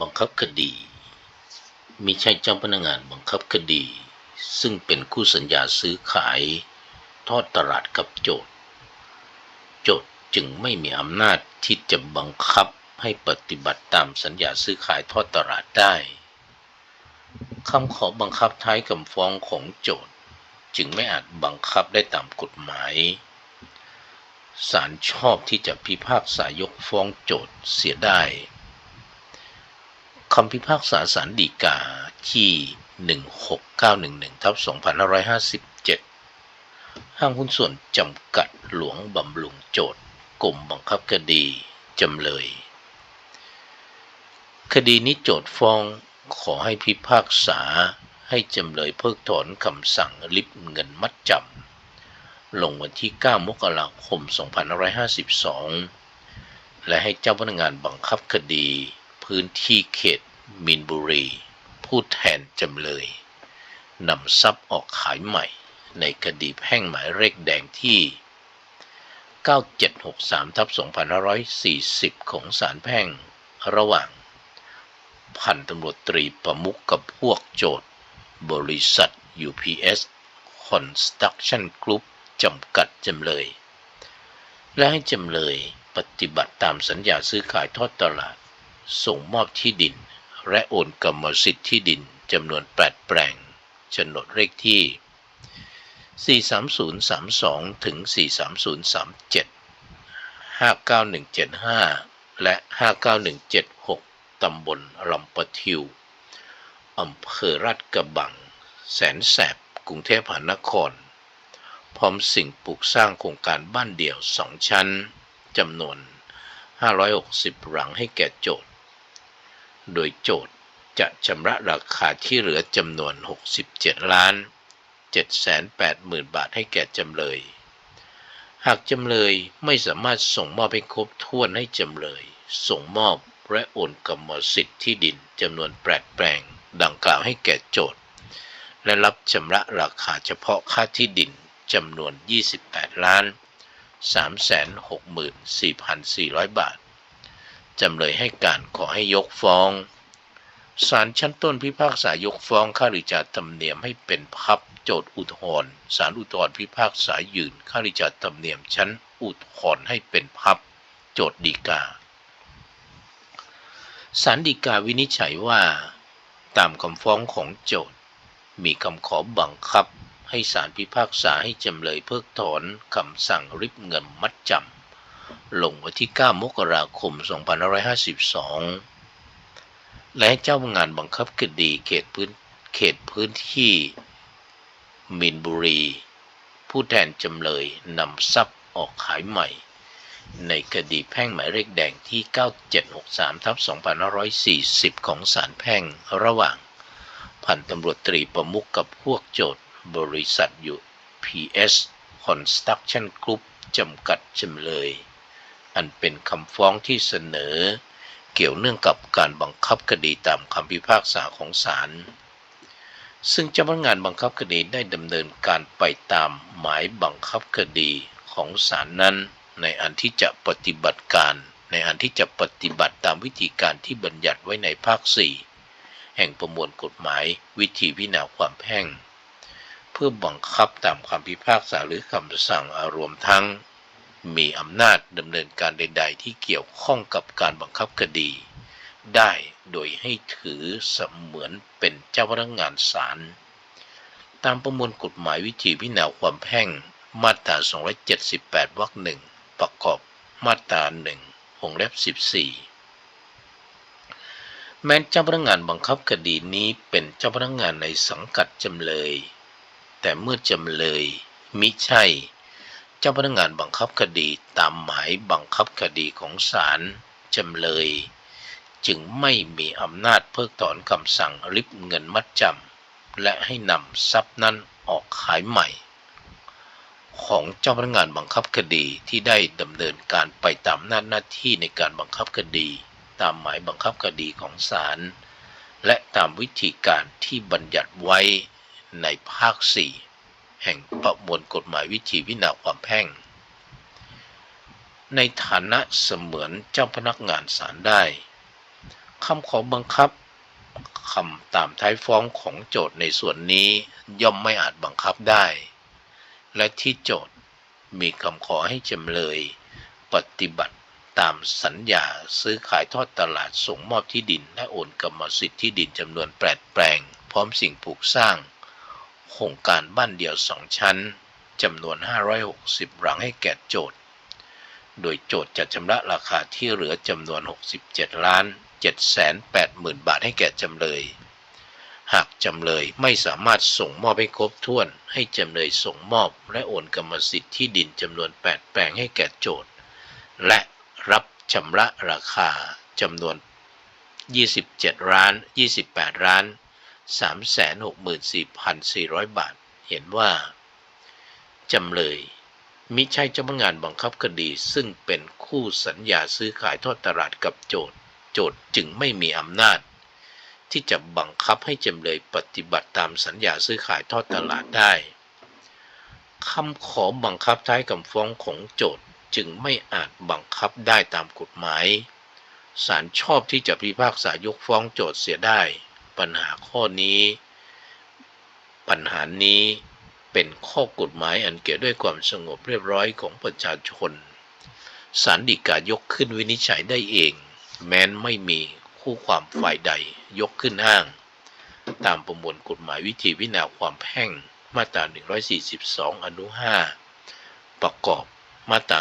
บังคับคดีมิใช่เจ้าพนักงานบังคับคดี ซึ่งเป็นคู่สัญญาซื้อขาย ทอดตลาดกับโจทย์ โจทย์จึงไม่มีอำนาจที่จะบังคับให้ปฏิบัติตามสัญญาซื้อขายทอดตลาดได้คำขอบังคับท้ายคำฟ้องของโจทย์ จึงไม่อาจบังคับได้ตามกฎหมายศาลชอบที่จะพิพากษายกฟ้องโจทย์เสียได้ คำพิพากษาศาลฎีกาที่ 16911ทับ2557 ห้างหุ้นส่วนจำกัดหลวงบำรุงโจทย์กรมบังคับคดีจำเลย คดีนี้โจทย์ฟ้องขอให้พิพากษาให้จำเลยเพิกถอนคำสั่งลิบเงินมัดจำลงวันที่ 9 มกราคม 2552 และให้เจ้าพนักงานบังคับคดี พื้นที่เขตมินบุรี ผู้แทนจำเลยนำทรัพย์ออกขายใหม่ ในคดีแพ่งหมายเลขแดงที่ 9763ทับ2540 ของศาลแพ่งระหว่าง พันตำรวจตรีประมุขกับพวกโจทย์ บริษัท UPS Construction Group จำกัดจำเลย และให้จำเลยปฏิบัติตามสัญญาซื้อขายทอดตลาด ส่งมอบที่ดิน และโอนกรรมสิทธิ์ที่ดินจำนวนแปดแปลงโฉนดเลขที่ 43032 ถึง 43037 59175 และ 59176 ตำบลลำปะทิว อำเภอราชกระบัง แสนแสบ กรุงเทพมหานคร พร้อมสิ่งปลูกสร้างโครงการบ้านเดี่ยวสองชั้น จำนวน 560 หลังให้แก่โจทย์ โดยโจทย์จะชำระราคาที่เหลือจำนวน 67 ล้าน 780,000 บาทให้แก่จำเลย หากจำเลยไม่สามารถส่งมอบให้ครบถ้วนให้จำเลย ส่งมอบและโอนกรรมสิทธิ์ที่ดินจำนวนแปดแปลง ดังกล่าวให้แก่โจทย์ และรับชำระราคาเฉพาะค่าที่ดินจำนวน 28 ล้าน 364,400 บาท จำเลยให้การขอให้ยกฟ้องศาลชั้นต้นพิพากษายกฟ้องค่าริจาธรรมเนียมให้เป็นพับโจทย์อุทธรณ์ศาลอุทธรณ์พิพากษายืนค่าริจาธรรมเนียมชั้นอุทธรณ์ให้เป็นพับโจทย์ดีกาศาลฎีกาวินิจฉัยว่า ตามคำฟ้องของโจทย์ มีคำขอบังคับ ให้ศาลพิพากษาให้จำเลยเพิกถอนคำสั่งริบเงินมัดจำ ลงวันที่ 9 มกราคม 2552 และให้เจ้าพนักงานบังคับคดีเขตพื้นเขตพื้นที่มินบุรี ผู้แทนจำเลยนำทรัพย์ออกขายใหม่ ในคดีแพ่งหมายเลขแดงที่ 9763ทับ2540 ของศาลแพ่งระหว่าง พันตำรวจตรีประมุขกับพวกโจทย์บริษัทอยู่ PS Construction Group จำกัดจำเลย อันเป็นคำฟ้องที่เสนอ เกี่ยวเนื่องกับการบังคับคดีตามคำพิพากษาของศาลซึ่งเจ้าพนักงานบังคับคดีได้ดำเนินการไปตามหมายบังคับคดีของศาลนั้น ในอันที่จะปฏิบัติการ ในอันที่จะปฏิบัติตามวิธีการที่บัญญัติไว้ในภาค 4 แห่งประมวลกฎหมายวิธีพิจารณาความแพ่ง เพื่อบังคับตามคำพิพากษาหรือคำสั่งอารวมทั้ง มีอำนาจดำเนินการใด ๆ ที่เกี่ยวข้องกับการบังคับคดี ได้โดยให้ถือเสมือนเป็นเจ้าพนักงานศาลตามประมวลกฎหมายวิธีพิจารณาความแพ่งมาตรา 278 วรรคหนึ่งประกอบมาตราหนึ่งวงเล็บ 14 แม้เจ้าพนักงานบังคับคดีนี้เป็นเจ้าพนักงานในสังกัดจำเลย แต่เมื่อจำเลยมิใช่ จ้าพนักงานบังคับคดีตามหมายบังคับคดีของศาลจำเลย จึงไม่มีอำนาจเพิกถอนคำสั่งริบเงินมัดจำและให้นำทรัพย์นั้นออกขายใหม่ ของเจ้าพนักงานบังคับคดีที่ได้ดำเนินการไปตามหน้าหน้าที่ในการบังคับคดี ตามหมายบังคับคดีของศาลและตามวิธีการที่บัญญัติไว้ในภาค4 แห่งประมวลกฎหมายวิธีพิจารณาความแพ่ง ในฐานะเสมือนเจ้าพนักงานศาลได้คำขอบังคับคำตามท้ายฟ้องของโจทย์ในส่วนนี้ย่อมไม่อาจบังคับได้ และที่โจทย์มีคำขอให้จำเลย ปฏิบัติตามสัญญาซื้อขายทอดตลาดส่งมอบที่ดิน และโอนกรรมสิทธิ์ที่ดินจำนวนแปดแปลง พร้อมสิ่งปลูกสร้าง โครงการบ้านเดี่ยวสองชั้นจำนวน 560 หลังให้แก่โจทย์ โดยโจทย์จะชำระราคาที่เหลือจำนวน 67 ล้าน 780,000 บาทให้แก่จำเลย หากจำเลยไม่สามารถส่งมอบให้ครบถ้วน ให้จำเลยส่งมอบและโอนกรรมสิทธิ์ที่ดินจำนวน 8 แปลงให้แก่โจทย์ และรับชำระราคาจำนวน 27 ล้าน 28 ล้าน 364,400 บาท เห็นว่า จำเลยมิใช่เจ้าพนักงานบังคับคดี ซึ่งเป็นคู่สัญญาซื้อขายทอดตลาดกับโจทย์โจทย์จึงไม่มีอำนาจ ที่จะบังคับให้จำเลยปฏิบัติตามสัญญาซื้อขายทอดตลาดได้คำขอบังคับท้ายคำฟ้องของโจทย์จึงไม่อาจบังคับได้ตามกฎหมายศาลชอบที่จะพิพากษายกฟ้องโจทย์เสียได้ ปัญหาข้อนี้ ปัญหานี้เป็นข้อกฎหมายอันเกี่ยวด้วยความสงบเรียบร้อยของประชาชนศาลฎีกายกขึ้นวินิจฉัยได้เอง แม้นไม่มีคู่ความฝ่ายใดยกขึ้นอ้าง ตามประมวลกฎหมายวิธีวินาความแพ่งมาตรา 142 อนุ 5 ประกอบมาตรา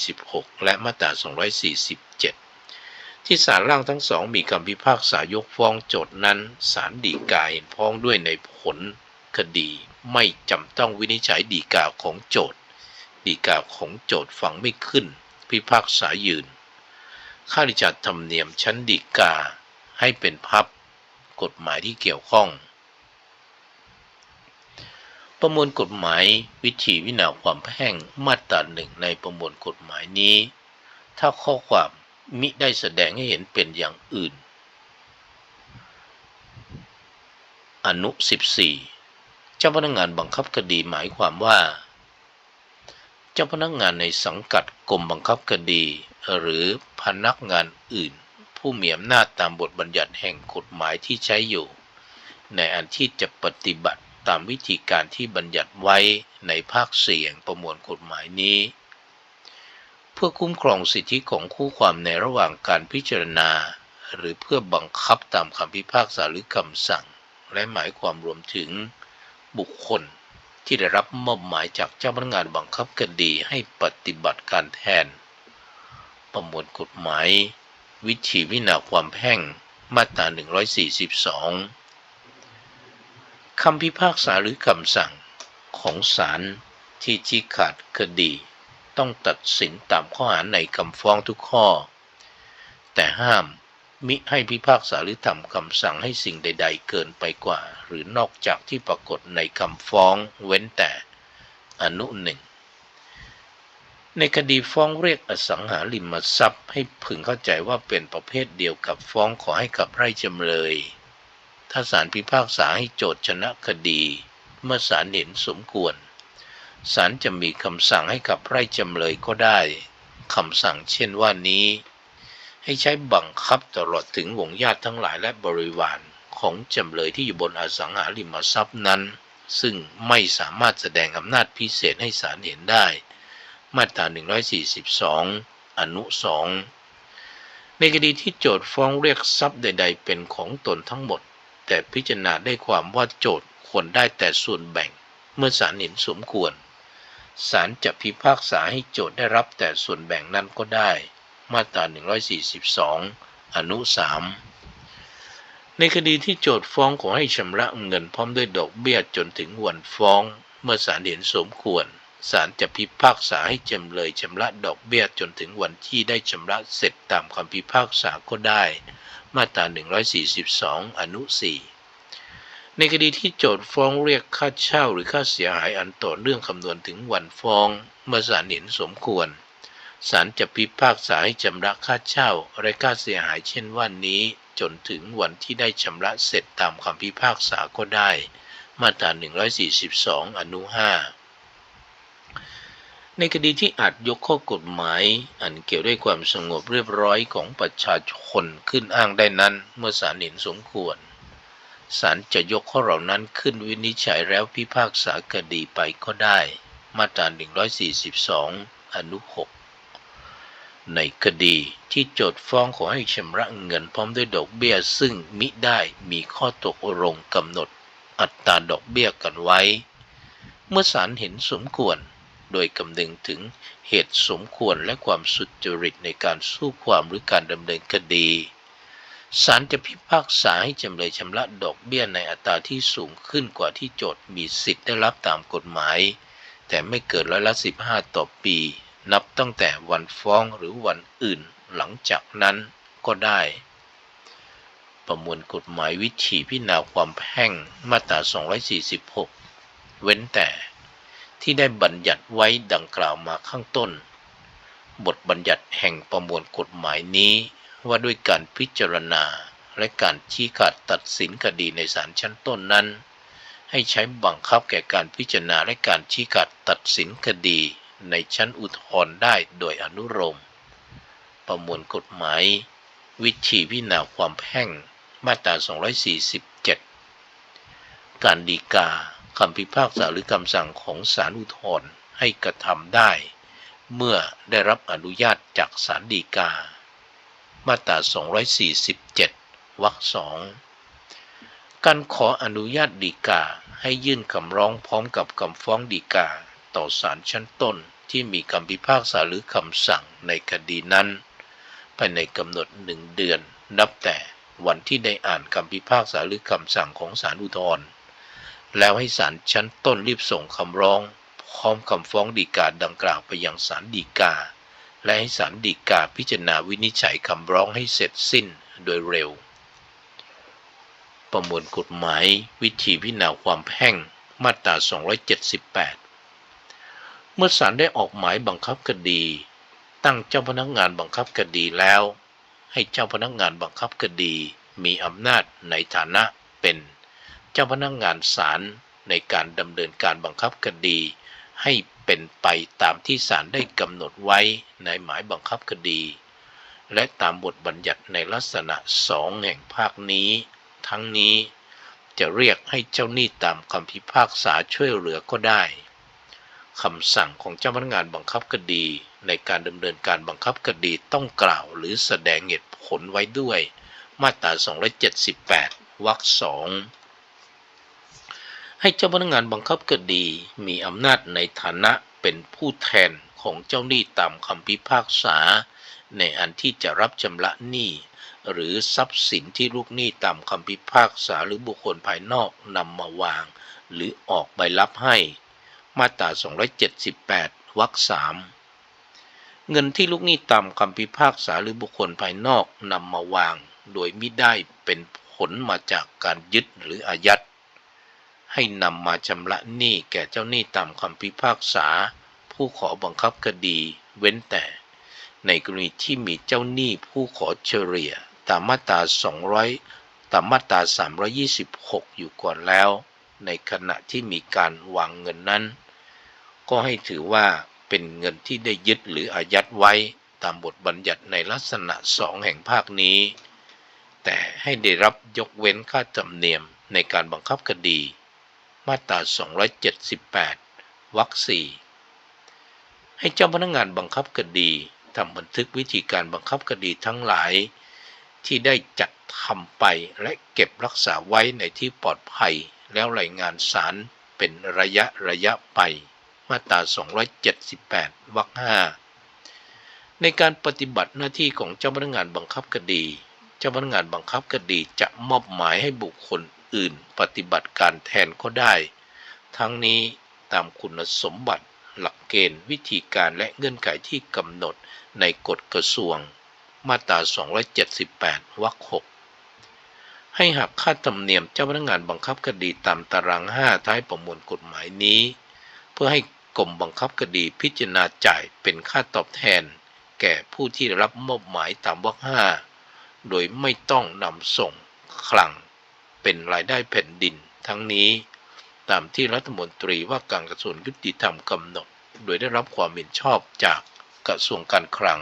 246 และมาตรา 247 ที่ศาลล่างทั้งสองมีคำพิพากษายกฟ้องโจทย์นั้นศาลฎีกาเห็นพ้องด้วยในผลคดีไม่จำต้องวินิจฉัยฎีกาของโจทย์ฎีกาของโจทย์ฟังไม่ขึ้น พิพากษายืนข้าราชการธรรมเนียมชั้นฎีกาให้เป็นพับกฎหมายที่เกี่ยวข้อง ประมวลกฎหมายวิธีวินาความแพ่งมาตราหนึ่งในประมวลกฎหมายนี้ ถ้าข้อความ มิได้แสดงให้เห็นเป็นอย่างอื่น อนุ 14 เจ้าพนักงานบังคับคดีหมายความว่า เจ้าพนักงานในสังกัดกรมบังคับคดี หรือพนักงานอื่น ผู้มีอำนาจตามบทบัญญัติแห่งกฎหมายที่ใช้อยู่ ในอันที่จะปฏิบัติตามวิธีการที่บัญญัติไว้ในภาคเสียงประมวลกฎหมายนี้ พื่อคุ้มครองสิทธิของคู่ความในระหว่างการพิจารณา หรือเพื่อบังคับตามคำพิพากษาหรือคำสั่ง และหมายความรวมถึงบุคคลที่ได้รับมอบหมายจากเจ้าพนักงานบังคับคดีให้ปฏิบัติการแทน ประมวลกฎหมาย วิธีวินาความแพ่งมาตรา 142 คำพิพากษาหรือคำสั่งของศาลที่ชี้ขาดคดี ต้องตัดสินตามข้อหาในคำฟ้องทุกข้อ แต่ห้ามมิให้พิพากษาหรือทำคำสั่งให้สิ่งใด ๆ เกินไปกว่า หรือนอกจากที่ปรากฏในคำฟ้องเว้นแต่อนุหนึ่งในคดีฟ้องเรียกอสังหาริมทรัพย์ ให้พึงเข้าใจว่าเป็นประเภทเดียวกับฟ้องขอให้กับไร่จำเลย ถ้าศาลพิพากษาให้โจทย์ชนะคดี เมื่อศาลเห็นสมควร ศาลจะมีคำสั่งให้กับไร่จำเลยก็ได้คำสั่งเช่นว่านี้ ให้ใช้บังคับตลอดถึงวงญาติทั้งหลายและบริวารของจำเลยที่อยู่บนอสังหาริมทรัพย์นั้น ซึ่งไม่สามารถแสดงอำนาจพิเศษให้ศาลเห็นได้ มาตรา 142 อนุ 2 ในคดีที่โจทย์ฟ้องเรียกทรัพย์ใด ๆ เป็นของตนทั้งหมด แต่พิจารณาได้ความว่าโจทย์ควรได้แต่ส่วนแบ่ง เมื่อศาลเห็นสมควร ศาลจะพิพากษาให้โจทย์ได้รับแต่ส่วนแบ่งนั้นก็ได้ มาตรา 142 อนุ 3 ในคดีที่โจทย์ฟ้องขอให้ชำระเงินพร้อมด้วยดอกเบี้ยจนถึงวันฟ้อง เมื่อศาลเห็นสมควรศาลจะพิพากษาให้จำเลยชำระดอกเบี้ยจนถึงวันที่ได้ชำระเสร็จตามคำพิพากษาก็ได้ มาตรา 142 อนุ 4 ในคดีที่โจทย์ฟ้องเรียกค่าเช่าหรือค่าเสียหายอันต่อเนื่องคำนวณถึงวันฟ้องเมื่อศาลเห็นสมควรศาลจะพิพากษาให้ชำระค่าเช่าและค่าเสียหายเช่นวันนี้ จนถึงวันที่ได้ชำระเสร็จตามคำพิพากษาก็ได้ มาตรา 142 อนุ 5 ในคดีที่อาจยกข้อกฎหมาย อันเกี่ยวด้วยความสงบเรียบร้อยของประชาชนขึ้นอ้างได้นั้น เมื่อศาลเห็นสมควร ศาลจะยกข้อเหล่านั้นขึ้นวินิจฉัยแล้วพิพากษาคดีไปก็ได้ มาตรา 142 อนุ 6 ในคดีที่โจทฟ้องขอให้ชำระเงินพร้อมด้วยดอกเบี้ยซึ่งมิได้มีข้อตกลงกำหนดอัตราดอกเบี้ยกันไว้ เมื่อศาลเห็นสมควร โดยคำนึงถึงเหตุสมควรและความสุจริตในการสู้ความหรือการดำเนินคดี ศาลจะพิพากษาให้จำเลยชำระดอกเบี้ยในอัตราที่สูงขึ้นกว่าที่โจทย์มีสิทธิ์ได้รับตามกฎหมาย แต่ไม่เกินร้อยละ 15 ต่อปี นับตั้งแต่วันฟ้องหรือวันอื่นหลังจากนั้นก็ได้ ประมวลกฎหมายวิธีพิจารณาความแพ่งมาตรา 246 เว้นแต่ ที่ได้บัญญัติไว้ดังกล่าวมาข้างต้น บทบัญญัติแห่งประมวลกฎหมายนี้ ว่าด้วยการพิจารณาและการชี้ขาดตัดสินคดีในศาลชั้นต้นนั้น ให้ใช้บังคับแก่การพิจารณาและการชี้ขาดตัดสินคดีในชั้นอุทธรณ์ได้โดยอนุโลมประมวลกฎหมาย วิธีพิจารณาความแพ่งมาตรา 247 การดีกาคำพิพากษาหรือคำสั่งของศาลอุทธรณ์ให้กระทำได้ เมื่อได้รับอนุญาตจากศาลฎีกา มาตรา 247 วรรคสองการขออนุญาตฎีกาให้ยื่นคำร้องพร้อมกับคำฟ้องฎีกา ต่อศาลชั้นต้นที่มีคำพิพากษาหรือคำสั่งในคดีนั้นภายในกำหนดหนึ่งเดือน นับแต่วันที่ได้อ่านคำพิพากษาหรือคำสั่งของศาลอุทธรณ์แล้วให้ศาลชั้นต้นรีบส่งคำร้อง พร้อมคำฟ้องฎีกาดังกล่าวไปยังศาลฎีกา และให้ศาลฎีกาพิจารณาวินิจฉัยคำร้องให้เสร็จสิ้นโดยเร็ว ประมวลกฎหมายวิธีพิจารณาความแพ่งมาตรา 278 เมื่อศาลได้ออกหมายบังคับคดี ตั้งเจ้าพนักงานบังคับคดีแล้ว ให้เจ้าพนักงานบังคับคดีมีอำนาจในฐานะเป็น เจ้าพนักงานศาลในการดำเนินการบังคับคดี ให้เป็นไปตามที่ศาลได้กำหนดไว้ในหมายบังคับคดี และตามบทบัญญัติในลักษณะสองแห่งภาคนี้ ทั้งนี้จะเรียกให้เจ้าหนี้ตามคำพิพากษาช่วยเหลือก็ได้คำสั่งของเจ้าพนักงานบังคับคดี ในการดำเนินการบังคับคดีต้องกล่าวหรือแสดงเหตุผลไว้ด้วย มาตรา 278 วรรคสอง ให้เจ้าพนักงานบังคับคดีมีอำนาจในฐานะเป็นผู้แทนของเจ้าหนี้ตามคำพิพากษา ในอันที่จะรับชำระหนี้ หรือทรัพย์สินที่ลูกหนี้ตามคำพิพากษาหรือบุคคลภายนอกนำมาวาง หรือออกใบรับให้ มาตรา 278 วรรคสามเงินที่ลูกหนี้ตามคำพิพากษาหรือบุคคลภายนอกนำมาวาง โดยมิได้เป็นผลมาจากการยึดหรืออายัด ให้นำมาชำระหนี้แก่เจ้าหนี้ตามคำพิพากษา ผู้ขอบังคับคดี เว้นแต่ ในกรณีที่มีเจ้าหนี้ผู้ขอเฉลี่ยตามมาตรา 200 ตามมาตรา 326 อยู่ก่อนแล้ว ในขณะที่มีการวางเงินนั้น ก็ให้ถือว่าเป็นเงินที่ได้ยึดหรืออายัดไว้ตามบทบัญญัติในลักษณะสองแห่งภาคนี้ แต่ให้ได้รับยกเว้นค่าธรรมเนียมในการบังคับคดี มาตรา 278 วรรคสี่ให้เจ้าพนักงานบังคับคดีทำบันทึกวิธีการบังคับคดีทั้งหลาย ที่ได้จัดทำไปและเก็บรักษาไว้ในที่ปลอดภัยแล้วรายงานศาลเป็นระยะระยะไป มาตรา 278 วรรคห้าในการปฏิบัติหน้าที่ของเจ้าพนักงานบังคับคดี เจ้าพนักงานบังคับคดีจะมอบหมายให้บุคคล อื่นปฏิบัติการแทนก็ได้ ทั้งนี้ตามคุณสมบัติ หลักเกณฑ์ วิธีการและเงื่อนไขที่กำหนดในกฎกระทรวง มาตรา 278 วรรค 6 ให้หักค่าธรรมเนียมเจ้าพนักงานบังคับคดีตามตาราง 5 ท้ายประมวลกฎหมายนี้ เพื่อให้กรมบังคับคดีพิจารณาจ่ายเป็นค่าตอบแทน แก่ผู้ที่รับมอบหมายตามวรรค 5 โดยไม่ต้องนำส่งคลัง เป็นรายได้แผ่นดิน ทั้งนี้ ตามที่รัฐมนตรีว่าการกระทรวงยุติธรรมกำหนด โดยได้รับความเห็นชอบจากกระทรวงการคลัง